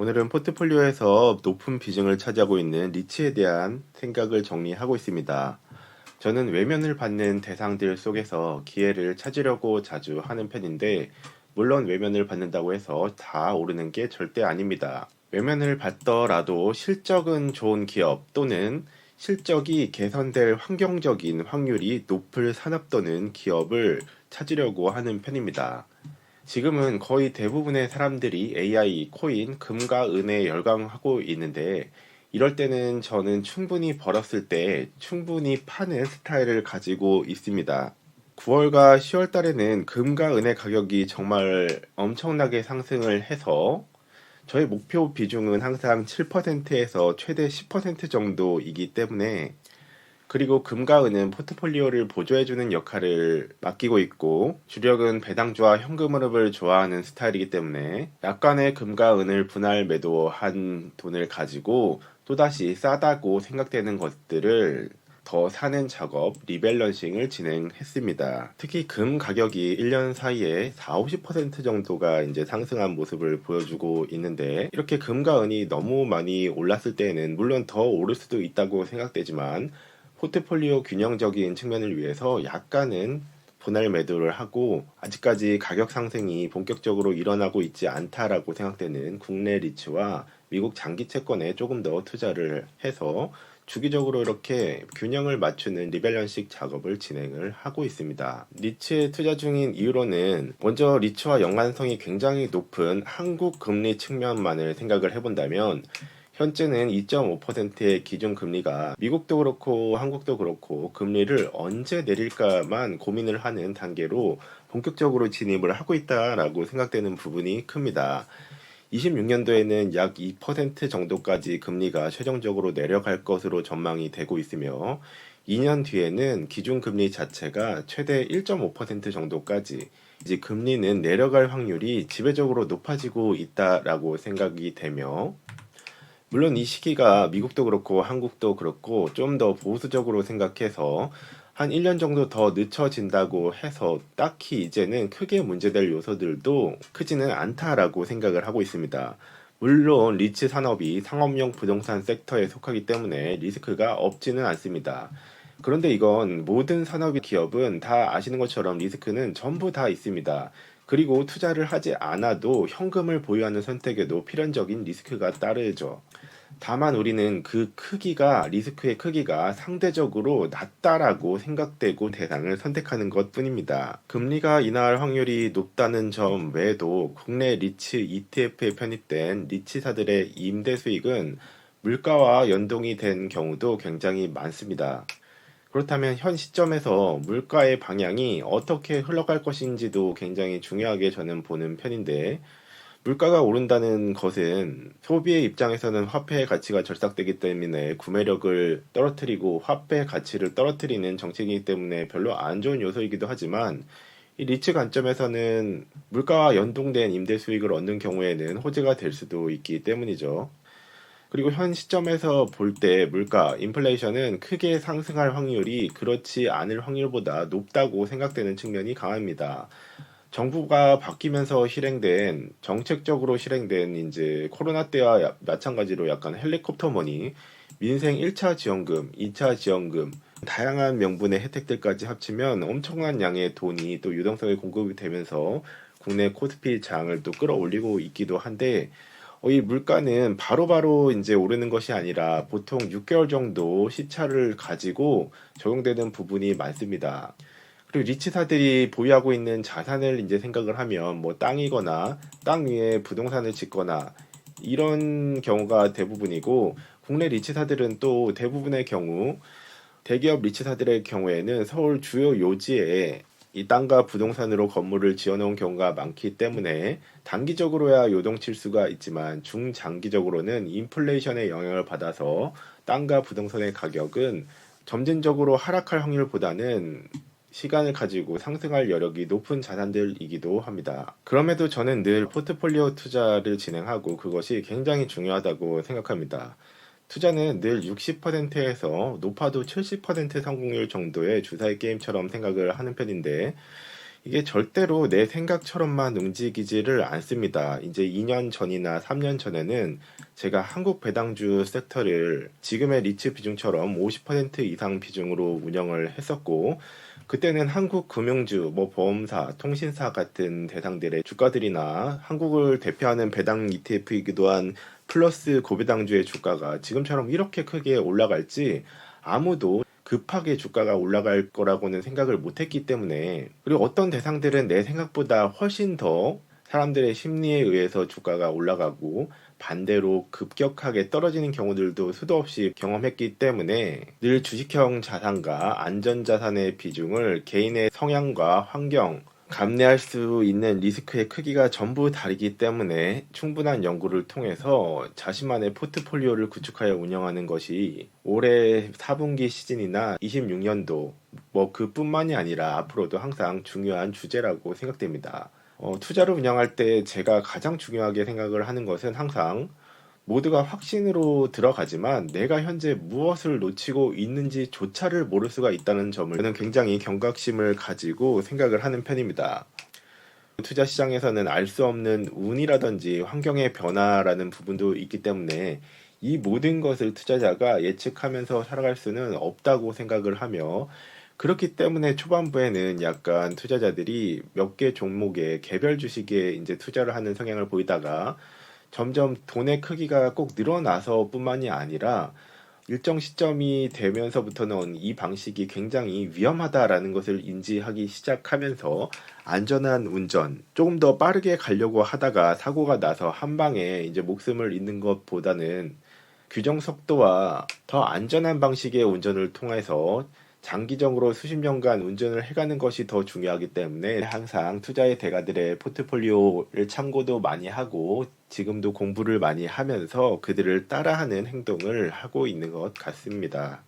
오늘은 포트폴리오에서 높은 비중을 차지하고 있는 리츠에 대한 생각을 정리하고 있습니다. 저는 외면을 받는 대상들 속에서 기회를 찾으려고 자주 하는 편인데, 물론 외면을 받는다고 해서 다 오르는 게 절대 아닙니다. 외면을 받더라도 실적은 좋은 기업 또는 실적이 개선될 환경적인 확률이 높을 산업 또는 기업을 찾으려고 하는 편입니다. 지금은 거의 대부분의 사람들이 AI, 코인, 금과 은에 열광하고 있는데 이럴 때는 저는 충분히 벌었을 때 충분히 파는 스타일을 가지고 있습니다. 9월과 10월 달에는 금과 은의 가격이 정말 엄청나게 상승을 해서 저의 목표 비중은 항상 7%에서 최대 10% 정도이기 때문에 그리고 금과 은은 포트폴리오를 보조해주는 역할을 맡기고 있고 주력은 배당주와 현금 흐름을 좋아하는 스타일이기 때문에 약간의 금과 은을 분할 매도한 돈을 가지고 또다시 싸다고 생각되는 것들을 더 사는 작업, 리밸런싱을 진행했습니다. 특히 금 가격이 1년 사이에 4, 50% 정도가 이제 상승한 모습을 보여주고 있는데 이렇게 금과 은이 너무 많이 올랐을 때에는 물론 더 오를 수도 있다고 생각되지만 포트폴리오 균형적인 측면을 위해서 약간은 분할 매도를 하고 아직까지 가격 상승이 본격적으로 일어나고 있지 않다라고 생각되는 국내 리츠와 미국 장기 채권에 조금 더 투자를 해서 주기적으로 이렇게 균형을 맞추는 리밸런식 작업을 진행을 하고 있습니다. 리츠에 투자 중인 이유로는 먼저 리츠와 연관성이 굉장히 높은 한국 금리 측면만을 생각을 해본다면 현재는 2.5%의 기준 금리가 미국도 그렇고 한국도 그렇고 금리를 언제 내릴까만 고민을 하는 단계로 본격적으로 진입을 하고 있다라고 생각되는 부분이 큽니다. 26년도에는 약 2% 정도까지 금리가 최종적으로 내려갈 것으로 전망이 되고 있으며 2년 뒤에는 기준 금리 자체가 최대 1.5% 정도까지 이제 금리는 내려갈 확률이 지배적으로 높아지고 있다라고 생각이 되며 물론 이 시기가 미국도 그렇고 한국도 그렇고 좀 더 보수적으로 생각해서 한 1년 정도 더 늦춰진다고 해서 딱히 이제는 크게 문제될 요소들도 크지는 않다라고 생각을 하고 있습니다. 물론 리츠 산업이 상업용 부동산 섹터에 속하기 때문에 리스크가 없지는 않습니다. 그런데 이건 모든 산업의 기업은 다 아시는 것처럼 리스크는 전부 다 있습니다. 그리고 투자를 하지 않아도 현금을 보유하는 선택에도 필연적인 리스크가 따르죠. 다만 우리는 그 크기가 리스크의 크기가 상대적으로 낮다라고 생각되고 대상을 선택하는 것 뿐입니다. 금리가 인하할 확률이 높다는 점 외에도 국내 리츠 ETF에 편입된 리츠사들의 임대 수익은 물가와 연동이 된 경우도 굉장히 많습니다. 그렇다면 현 시점에서 물가의 방향이 어떻게 흘러갈 것인지도 굉장히 중요하게 저는 보는 편인데 물가가 오른다는 것은 소비의 입장에서는 화폐의 가치가 절삭되기 때문에 구매력을 떨어뜨리고 화폐 가치를 떨어뜨리는 정책이기 때문에 별로 안 좋은 요소이기도 하지만 이 리츠 관점에서는 물가와 연동된 임대 수익을 얻는 경우에는 호재가 될 수도 있기 때문이죠. 그리고 현 시점에서 볼 때 물가, 인플레이션은 크게 상승할 확률이 그렇지 않을 확률보다 높다고 생각되는 측면이 강합니다. 정부가 바뀌면서 실행된 정책적으로 실행된 이제 코로나 때와 마찬가지로 약간 헬리콥터 머니, 민생 1차 지원금, 2차 지원금, 다양한 명분의 혜택들까지 합치면 엄청난 양의 돈이 또 유동성에 공급이 되면서 국내 코스피 장을 또 끌어올리고 있기도 한데 어, 이 물가는 바로바로 바로 이제 오르는 것이 아니라 보통 6개월 정도 시차를 가지고 적용되는 부분이 많습니다. 그리고 리츠사들이 보유하고 있는 자산을 이제 생각을 하면 뭐 땅이거나 땅 위에 부동산을 짓거나 이런 경우가 대부분이고 국내 리츠사들은 또 대부분의 경우 대기업 리츠사들의 경우에는 서울 주요 요지에 이 땅과 부동산으로 건물을 지어놓은 경우가 많기 때문에 단기적으로야 요동칠 수가 있지만 중장기적으로는 인플레이션의 영향을 받아서 땅과 부동산의 가격은 점진적으로 하락할 확률보다는 시간을 가지고 상승할 여력이 높은 자산들이기도 합니다. 그럼에도 저는 늘 포트폴리오 투자를 진행하고 그것이 굉장히 중요하다고 생각합니다. 투자는 늘 60%에서 높아도 70% 성공률 정도의 주사위 게임처럼 생각을 하는 편인데 이게 절대로 내 생각처럼만 움직이지를 않습니다. 이제 2년 전이나 3년 전에는 제가 한국 배당주 섹터를 지금의 리츠 비중처럼 50% 이상 비중으로 운영을 했었고, 그때는 한국 금융주, 뭐 보험사, 통신사 같은 대상들의 주가들이나 한국을 대표하는 배당 ETF이기도 한 플러스 고배당주의 주가가 지금처럼 이렇게 크게 올라갈지 아무도 급하게 주가가 올라갈 거라고는 생각을 못했기 때문에 그리고 어떤 대상들은 내 생각보다 훨씬 더 사람들의 심리에 의해서 주가가 올라가고 반대로 급격하게 떨어지는 경우들도 수도 없이 경험했기 때문에 늘 주식형 자산과 안전자산의 비중을 개인의 성향과 환경, 감내할 수 있는 리스크의 크기가 전부 다르기 때문에 충분한 연구를 통해서 자신만의 포트폴리오를 구축하여 운영하는 것이 올해 4분기 시즌이나 26년도 뭐 그뿐만이 아니라 앞으로도 항상 중요한 주제라고 생각됩니다. 어, 투자를 운영할 때 제가 가장 중요하게 생각을 하는 것은 항상 모두가 확신으로 들어가지만 내가 현재 무엇을 놓치고 있는지조차를 모를 수가 있다는 점을 저는 굉장히 경각심을 가지고 생각을 하는 편입니다. 투자 시장에서는 알 수 없는 운이라든지 환경의 변화라는 부분도 있기 때문에 이 모든 것을 투자자가 예측하면서 살아갈 수는 없다고 생각을 하며 그렇기 때문에 초반부에는 약간 투자자들이 몇 개 종목의 개별 주식에 이제 투자를 하는 성향을 보이다가 점점 돈의 크기가 꼭 늘어나서 뿐만이 아니라 일정 시점이 되면서부터는 이 방식이 굉장히 위험하다라는 것을 인지하기 시작하면서 안전한 운전, 조금 더 빠르게 가려고 하다가 사고가 나서 한 방에 이제 목숨을 잃는 것보다는 규정 속도와 더 안전한 방식의 운전을 통해서 장기적으로 수십 년간 운전을 해가는 것이 더 중요하기 때문에 항상 투자의 대가들의 포트폴리오를 참고도 많이 하고 지금도 공부를 많이 하면서 그들을 따라하는 행동을 하고 있는 것 같습니다.